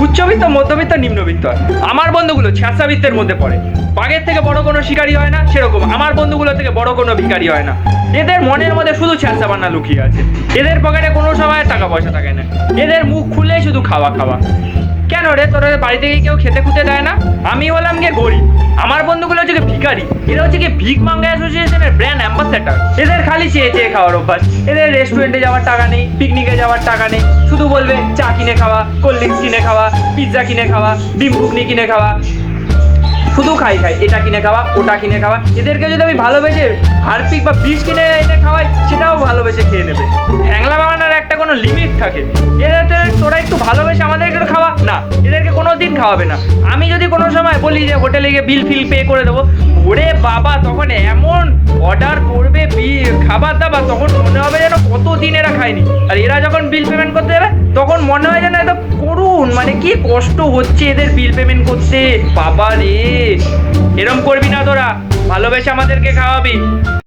উচ্চবিত্ত মধ্যবিত্ত, নিম্নবিত্ত। আমার বন্ধুগুলো ছ্যাঁচাবিত্তের মধ্যে পড়ে। বাঘের থেকে বড় কোনো শিকারী হয় না, সেরকম। আমার বন্ধুগুলো থেকে বড় কোনো ভিকারি হয় না। এদের মনের মধ্যে শুধু ছ্যাঁচা বান্না লুকিয়ে আছে। এদের পকেটে কোনো সময় টাকা পয়সা থাকে না। এদের মুখ খুলে শুধু খাওয়া খাওয়া। কেন রে, তোর বাড়ি থেকে কেউ খেতে খুঁতে দেয় না? আমি হলাম গিয়ে গরিব। আমার গিয়ে ভিখারি। এরা হচ্ছে গিয়ে ভিক মাঙ্গা অ্যাসোসিয়েশনের ব্র্যান্ড অ্যাম্বাসেডার এদের খালি চেয়ে চেয়ে খাওয়ার অভ্যাস। এদের রেস্টুরেন্টে যাওয়ার টাকা নেই পিকনিকে যাওয়ার টাকা নেই। শুধু বলবে, চা কিনে খাওয়া কোল্ড ড্রিঙ্কস কিনে খাওয়া পিৎজা কিনে খাওয়া, ডিম ঘুগনি কিনে খাওয়া। শুধু খাই খাই, এটা কিনে খাওয়া, ওটা কিনে খাওয়া। এদেরকে যদি আমি ভালোবেসে হারপিক বা বিষ কিনে এনে খাওয়াই, সেটাও ভালোবেসে খেয়ে নেবে। হ্যাংলা বানানোর একটা কোনো লিমিট থাকে। এদের তোরা একটু ভালোবেসে খাওয়াবে না। আমি যদি কোনো সময় বলি যে হোটেলে গিয়ে বিল ফিল পে করে দেবো, ওরে বাবা, তখন এমন অর্ডার করবে খাবার দাবার, তখন মনে হবে যেন কত দিন এরা খায়নি। আর এরা যখন বিল পেমেন্ট করতে যাবে, তখন মনে হয় যেন এত করুন মানে কি কষ্ট হচ্ছে এদের বিল পেমেন্ট করতে। বাবা রে, এরম করবি না তোরা, ভালোবেসে আমাদেরকে খাওয়াবি।